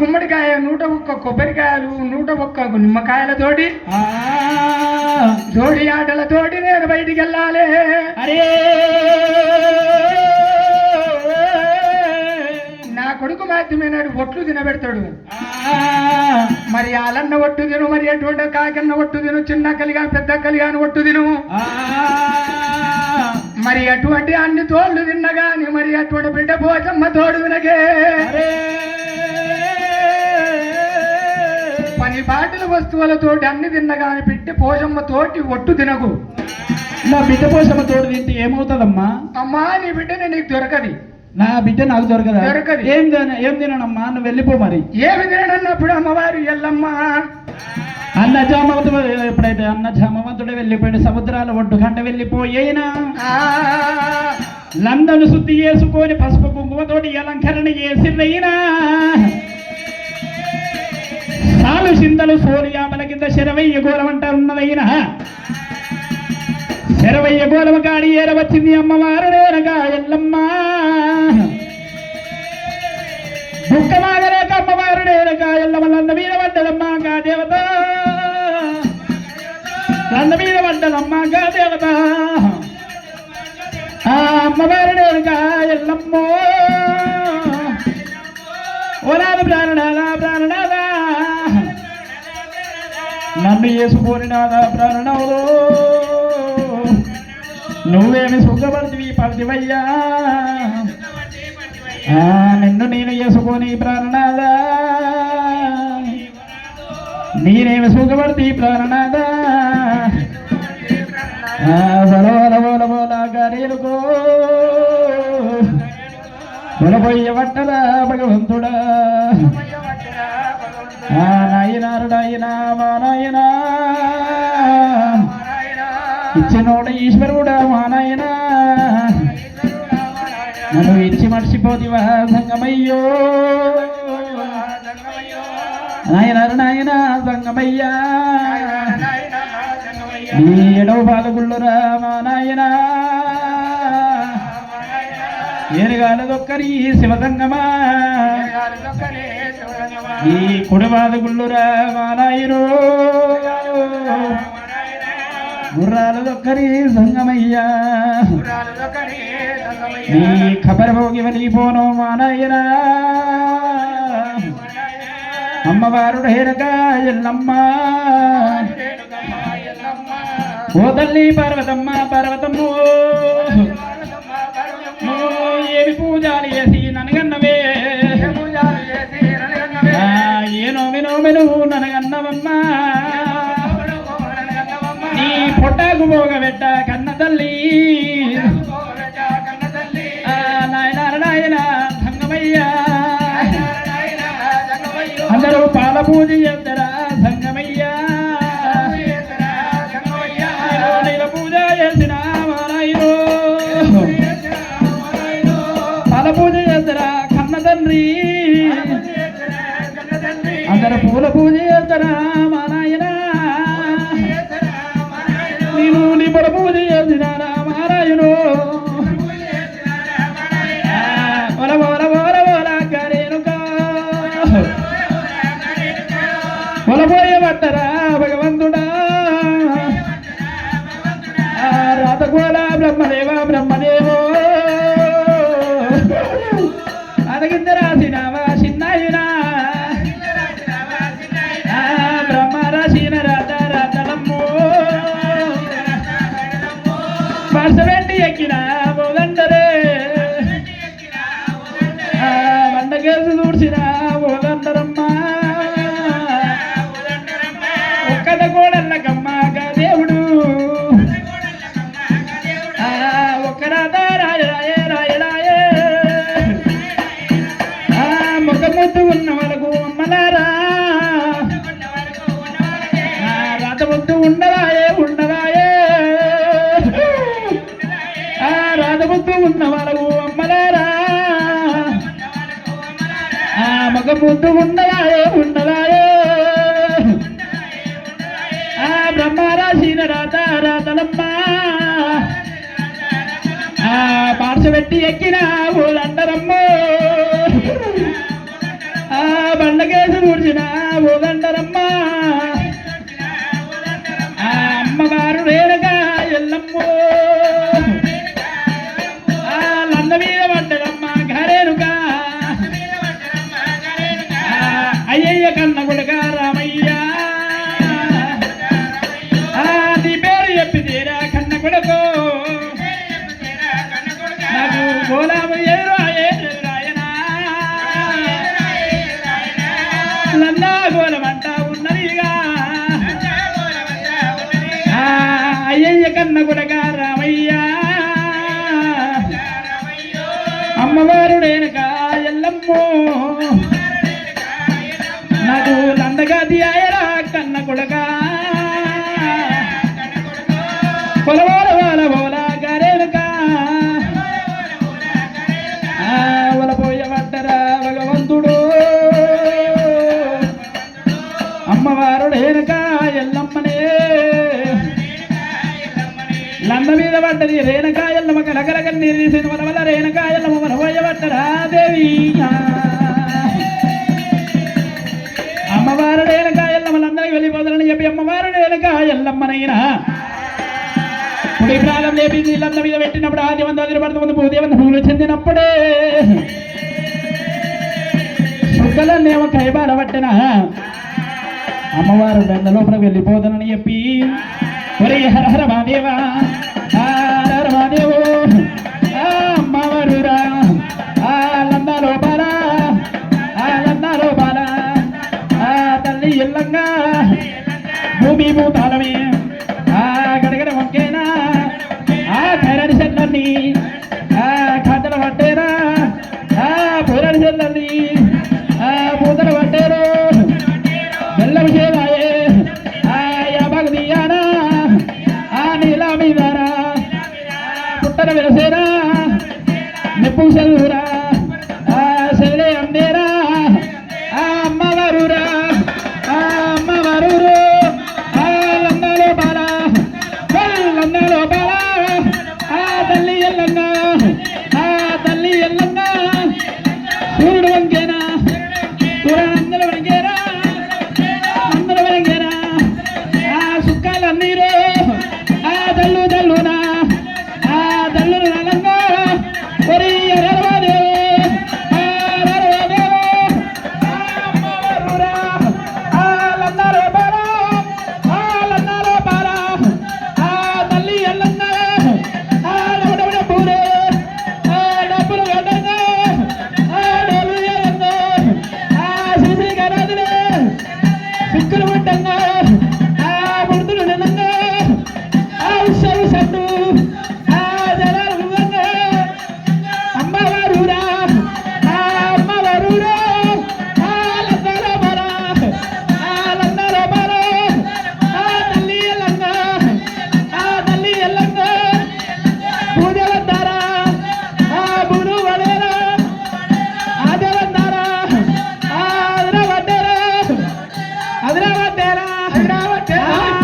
గుమ్మడికాయ నూట ఒక్క కొబ్బరికాయలు నూట ఒక్క నిమ్మకాయలతోటి జోడి ఆటలతోటి నేను బయటికి వెళ్ళాలి. అరే నా కొడుకు మాత్రమేనాడు ఒట్లు తినబెడతాడు. మరి అలన్న ఒట్టు తిను మరి ఎటువంటి కాకన్న ఒట్టు తిను చిన్న కలిగా పెద్ద కలిగా ఒట్టు తిను. మరి అటువంటి అన్ని తోళ్ళు తిన్నగాని మరి అటువంటి బిడ్డ పోచమ్మ తోడు వినగే పని బాటల వస్తువులతోటి అన్ని తిన్నగాని బిడ్డ పోచమ్మ తోటి ఒట్టు తినకు. నా బిడ్డ పోసమ్మ తోడు తింటే ఏమవుతుందమ్మా? అమ్మా నీ బిడ్డని నీకు దొరకది. నా బిడ్డ నాకు దొరకదా? దొరకదు. ఏం తిన- ఏం తిననమ్మా? నువ్వు వెళ్ళిపో మరి. ఏమి తినడన్నప్పుడు అమ్మవారు ఎల్లమ్మ. అన్న జామవంతుడు ఎప్పుడైతే అన్న జామవంతుడు వెళ్ళిపోయాడు సముద్రాల ఒడ్డు కంట వెళ్ళిపోయేనా? లందను శుద్ధి చేసుకొని పసుపు కుంకుమతోటి అలంకరణ చేసిందైనా సాలు సిందలు సోనియామల కింద శరవయ్య గోలం అంటారున్నదైనా శరవయ్య గోలమ కాడి ఏర వచ్చింది అమ్మవారు నేనగా ఎల్లమ్మ దుఃఖమాగలేక అమ్మవారు నేనగా ఎల్లమ్మ లంద మీద పడ్డదమ్మా గా దేవత లంద మీద పడ్డదమ్మా గా దేవత ఆ అమ్మవారు నేనగా ఎల్లమ్మో ఓనాద ప్రాణనాదా ప్రాణనాదా నన్ను వేసుకొని నాదా ప్రాణనవులు. నువ్వేమి సుఖపడితివి పడితివయ్యా నిన్ను నేను వేసుకొని ప్రాణనాదా. నేనేమి సుఖపడితే ప్రాణనాదా. ఆ, బల బల భగవంతుడా. ఆ నాయనారు నాయనా ఇచ్చినోడ ఈశ్వరుడా మా నన్ను ఇచ్చి మర్చిపోతివా సంగమయ్యో నాయనారు నాయనా సంగమయ్యా నీ ఎడవ బాలగుళ్ళురా మా నాయనా శివసంగమా ఈ కుడి బాలగుళ్ళురా మా నాయను గుర్రాలదొక్కరి సంగమయ్యా. నీ ఖబర్ భోగి వెళ్ళిపోను మా నాయనా అమ్మవారు హేరగా ఎల్లమ్మ. ఓ తల్లి పార్వతమ్మ పార్వతమ్మ. ఏమి పూజాలు చేసి ననగన్నవే ఆ, ఏ నోమి నోమెను ననగన్నవమ్మా నీ పొట్టకు పోగబెట్ట కన్న తల్లి ఆ, నాయనార నాయన సంగమయ్యా అందరూ పాల పూజ చేద్దరా ఉన్నవాయే ఉన్నవాయే ఆ రాధబుద్ధి ఉన్న వాళ్ళకు అమ్మలారా? ఆ మగ బుద్ధి ఉన్నవాయే ఉన్నవాయే ఆ బ్రహ్మరాశిన రాధ రాత రాతలమ్మా ఆ పార్శ్వపెట్టి ఎక్కిన ఊళ్ళందరమ్మో ఆ బండకేసి కూర్చిన ఆ లందా గోలమంట ఉన్నదిగా. ఆ అయ్యయ్య కన్న కొడుక పడ్డది రేణకాయల నమ్మక నగరగన్ నీరు తీసిన వల వల్ల రేణకాయల మన పోయబడ్డరా దేవి అమ్మవారు రేణకాయల మనందరికి వెళ్ళిపోతారని చెప్పి అమ్మవారు రేణకాయల్లమ్మనైనా ఎల్లమ్మనైనా ప్రాణం లేపి నీళ్ళంద మీద పెట్టినప్పుడు ఆదివంత అదిరిపడుతు ముందు భూదేవంత పూలు చెందినప్పుడే. శుద్ధలన్నేమో కైబార పట్టిన? అమ్మవారు వెన్న లోపల వెళ్ళిపోతానని చెప్పి ఒరే హర హర మహాదేవా. ఆ హర Allahu Akbar.